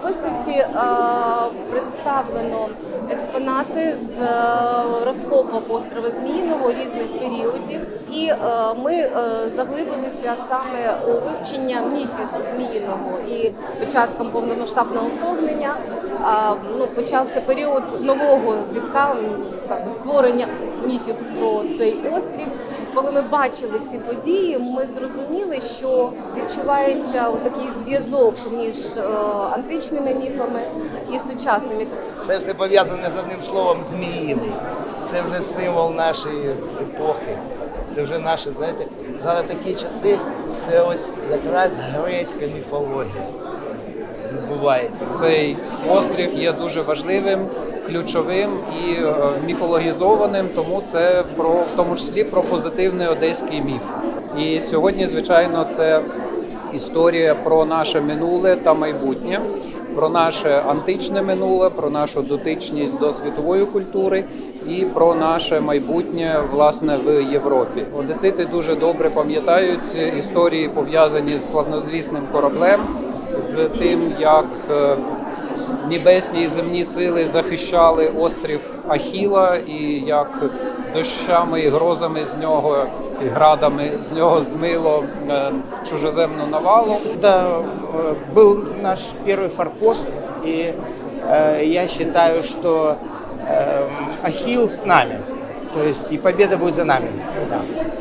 виставці е, представлено експонати з е, розкопок острова Зміїного різних періодів, і е, ми е, заглибилися саме у вивчення міфів Зміїного. І з початком повномасштабного вторгнення а, ну, почався період нового вітка, так створення міфів про цей острів. Коли ми бачили ці події, ми зрозуміли, що відчувається такий зв'язок між е, античними міфами і сучасними. Це все пов'язане з одним словом зміїний. Це вже символ нашої епохи. Це вже наші, знаєте, зараз такі часи, це ось якраз грецька міфологія відбувається. Цей острів є дуже важливим, ключовим і е, міфологізованим, тому це про в тому числі про позитивний одеський міф. І сьогодні, звичайно, це історія про наше минуле та майбутнє, про наше античне минуле, про нашу дотичність до світової культури і про наше майбутнє власне в Європі. Одесити дуже добре пам'ятають історії пов'язані з славнозвісним кораблем з тим, як е, небесні і земні сили захищали острів Ахіла, і як дощами і грозами з нього і градами з нього змило е, чужеземну навалу. Это э, был наш первый форпост, и э, я считаю, что э, Ахилл с нами. То есть и победа будет за нами. Да.